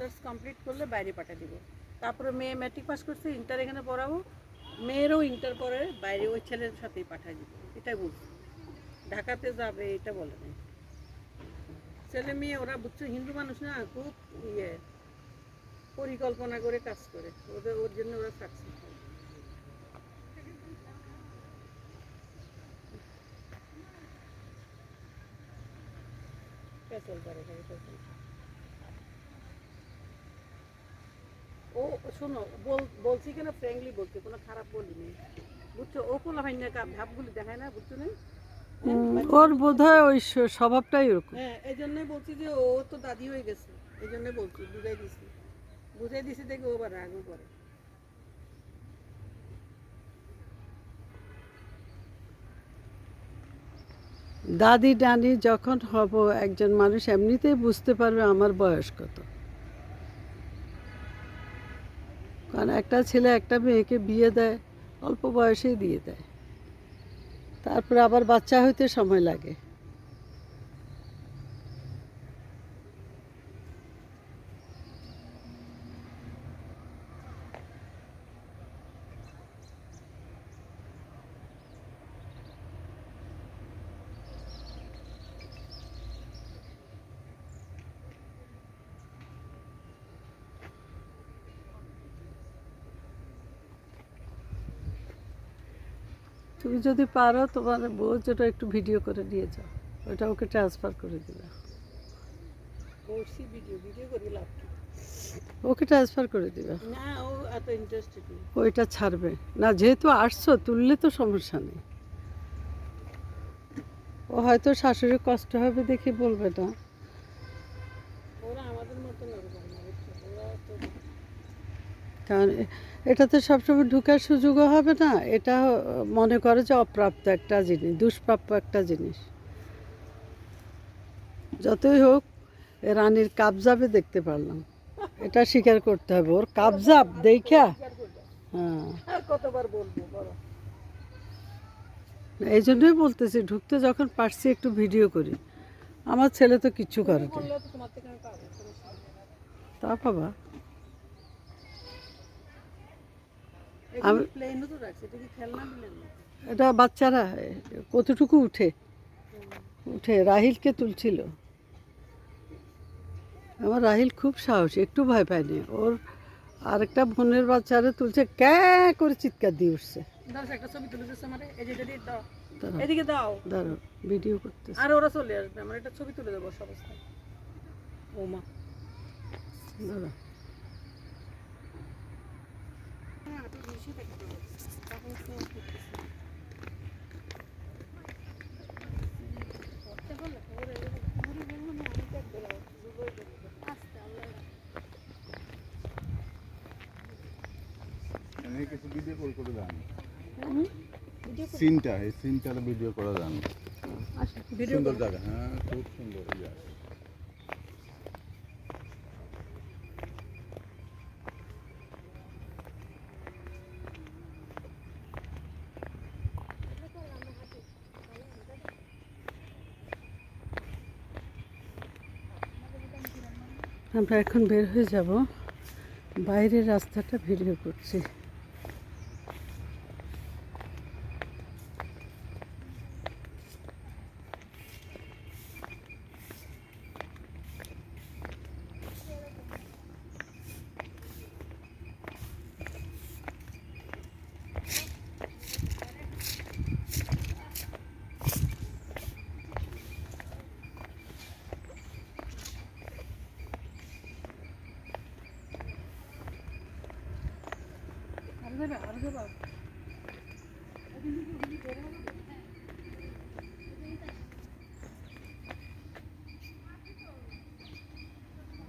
Masters complete করলে বাইরে পাঠিয়ে দিব। তারপরে মেয়ে ম্যাট্রিক পাস করছে ইন্টার এখানে পড়াবো। মেয়েরও ইন্টার পরে বাইরে ওই ছেলের সাথেই পাঠিয়ে দিব। এটাই বলছি। ঢাকাতে যাবে, এটা বলে নাই। ছেলে মেয়ে, ওরা বুঝছে, হিন্দু মানুষ না, খুব ইয়ে পরিকল্পনা করে কাজ করে। ওদের, ওর জন্য ওরা সাকসেস পেছল করে পেছল। ও শোনো বলছি কেন ফ্র্যাঙ্কলি বলছি কোনো খারাপ বলিনি বুঝছ? ও ভাই না ভাবগুলি দেখায় না বুঝছ না? ওর বোধ হয় ওই স্বভাবটাই ওরকম। হ্যাঁ এই জন্যই বলছি যে ও তো দাদি হয়ে গেছে এই জন্যই বলছি বুঝাই দিছি। বুঝাই দিছি দেখে ও আবার রাগও করে। দাদি ডানি যখন হব একজন মানুষ এমনিতেই বুঝতে পারবে আমার বয়স কত। কারণ একটা ছেলে একটা মেয়েকে বিয়ে দেয়, অল্প বয়সেই দিয়ে দেয়। তারপরে আবার বাচ্চা হইতে সময় লাগে। তুমি যদি পারো তোমার বউ যেটা একটু ভিডিও করে নিয়ে যাও। ওটা ওকে ট্রান্সফার করে দিবে। করি ওকে ট্রান্সফার করে দিবে। না ও এত ইন্টারেস্টেড ওইটা ছাড়বে। না যেহেতু আসছো তুললে তো সমস্যা নেই। ও হয়তো শাশুড়ির কষ্ট হবে দেখে বলবে না। কারণ এটাতে সবসময় ঢুকার সুযোগও হবে না। এটা মনে করে যে অপ্রাপ্ত একটা জিনিস দুষ্প্রাপ্য একটা জিনিস। যতই হোক রানীর কাবজাবে দেখতে পারলাম। এটা স্বীকার করতে হবে ওর কাবজাব দেখা হ্যাঁ। এই জন্যই বলতেছি ঢুকতে যখন পারছি একটু ভিডিও করি। আমার ছেলে তো কিচ্ছু করে না। তা বাবা। আমি- এটা বাচ্চারা কতটুকু উঠে? উঠে রাহিলকে তুলছিল। আমার রাহিল খুব সাহসী একটু ভয় পায়নি। ওর আরেকটা বোনের বাচ্চারা তুলছে ক্যা করে চিৎকার দিয়ে উঠছে। এদিকে দাও। ভিডিও করতেছে। আর ওরা চলে আসবে আমার একটা ছবি তুলে দেবো অবস্থায় ও মা। দাঁড়াও আমি কিছু ভিডিও কল করে দেন সিনটা এই সিনটার ভিডিও করে যান ভিডিও সুন্দর জায়গা হ্যাঁ খুব সুন্দর আমরা এখন বের হয়ে যাব। বাইরের রাস্তাটা ভিডিও করছি।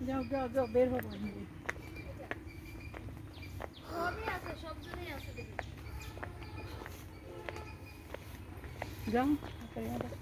যাও যাও যাও বের হব যাও তাড়াতাড়ি যাও।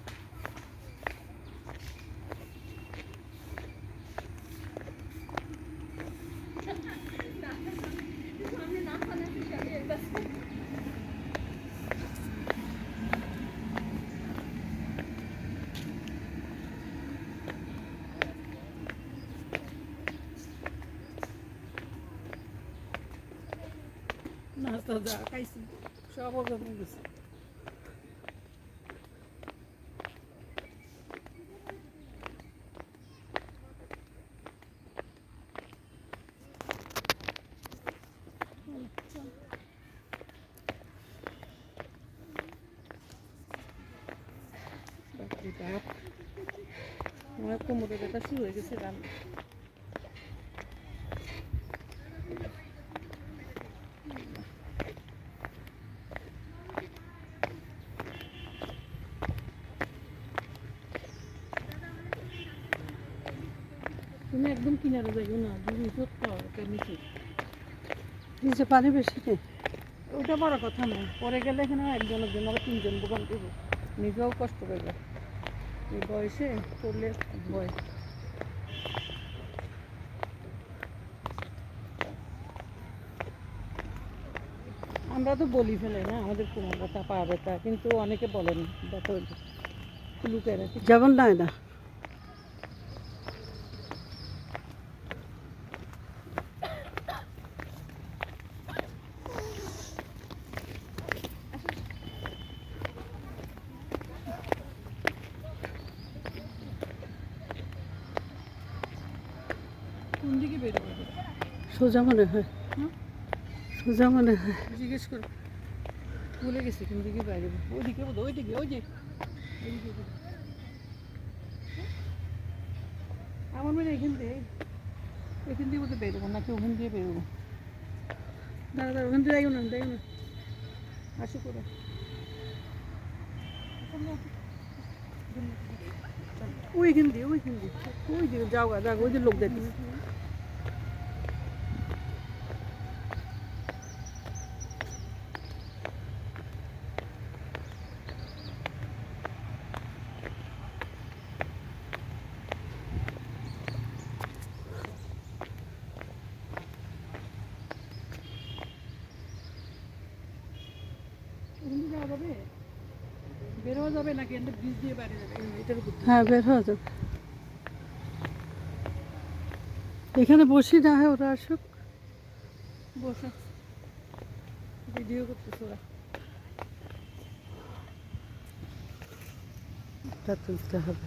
নাস্তা যা খাইছি সব ওজন হয়ে গেছে বাপরে বাপ আমার কোমরে ব্যথা শুরু হয়ে গেছে তুমি একদম কিনারে যাইও না সত্য নিচে নিচে পানি বেশি নেই ওটা বড় কথা নয় পরে গেলে এখানে একজনের জন্য আবার তিনজন বোকান দেবো নিজেও কষ্ট করবে এই বয়সে করলে ভয়। আমরা তো বলি ফেলে না আমাদের কোমর ব্যথা পা ব্যথা কিন্তু অনেকে বলেন ব্যথা যেমন নয় না কোন দিকে বেরোবে সোজা মনে হয়। সোজা মনে হয়। জিজ্ঞেস করো। ভুলে গেছি কোন দিকে বাইরে? ওইদিকে ওইদিকে ওই যে। আমার মনে এখান দিয়ে এখান দিয়ে বোধহয় বেরোবো নাকি ওখান দিয়ে বেরোবো? দাঁড়া দাঁড়া ওখান দিয়ে যাইও না যাইও না। আসো করে। ওইখান দিয়ে ওইখান দিয়ে। ওই দিকে যাও গা যাও ওই যে লোক দেখি ওখান দিয়ে যাওয়া যাবে বেরোয়া যাবে নাকি একটা ব্রিজ দিয়ে বাইরে যাবে এই এটার উপর দিয়ে। হ্যাঁ বের হওয়া যাবে এখানে বসি না হয় ওরা আসুক। বসো। ভিডিও করতেছে ওরা। তুলতে হবে।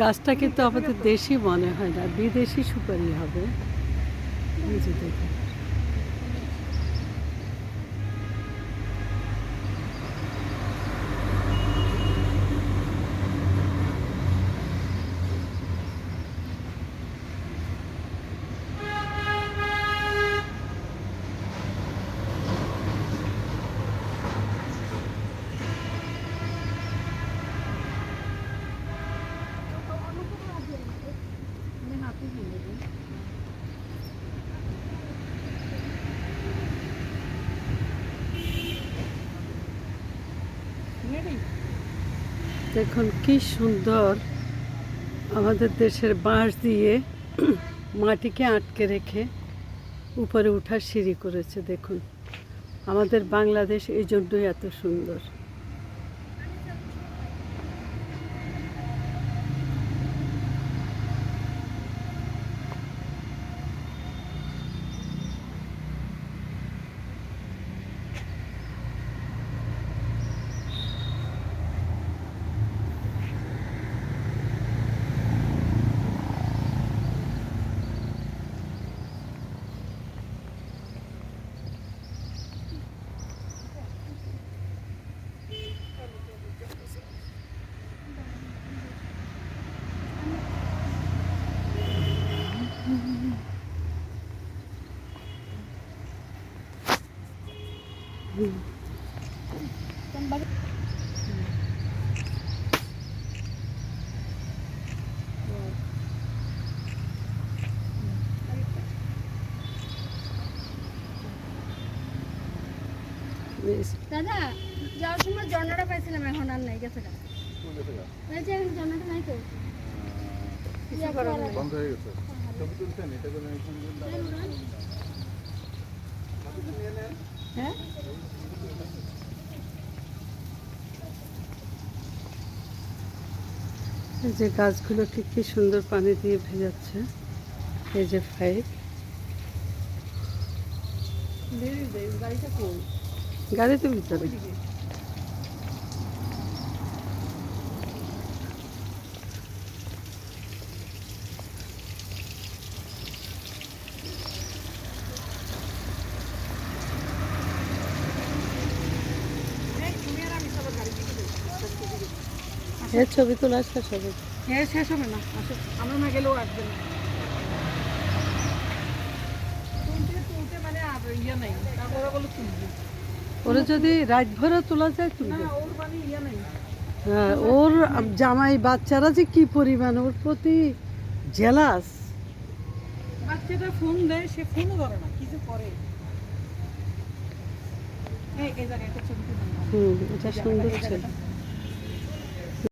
গাছটা কিন্তু আমাদের দেশি মনে হয় না বিদেশি সুপারি হবে। দেখুন আমি হাতে দিয়ে নেব Ready? দেখুন, কি সুন্দর আমাদের দেশের বাঁশ দিয়ে মাটিকে আটকে রেখে উপরে উঠার সিঁড়ি করেছে, দেখুন। আমাদের বাংলাদেশ এই জন্যই এত সুন্দর। দাদা যাওয়ার সময় পাইছিলাম এখন আর নাই গেছে। যে এখন ঝর্ণাটা নাই তো। করার আগে। বন্ধ হয়ে গেছে। ছবি তুলছেন এটা কোনো হ্যাঁ যে গাছগুলোকে কি সুন্দর পানি দিয়ে ভেজাচ্ছে এই যে পাইপ। গাড়িটা কোন? গাড়িতে ভিতরে এর ছবি তোলা শেষ হবে হ্যাঁ শেষ হবে না, আসো। আমরা না গেলেও আসবে না। তুলতে তুলতে মানে আর ইয়ে নাই। তারপরে বলে তুলবে। ওরা যদি রাত ভরে তোলা যায় তুমি তুলবে মানে হ্যাঁ, ওর জামাই বাচ্চারা যে কি পরিমাণ ওর প্রতি জেলাস বাচ্চাটা ফোন দেয় সে ফোনও ধরে না কি যে করে। এই এই জায়গায় ছবি হুম এটা সুন্দর ছিল।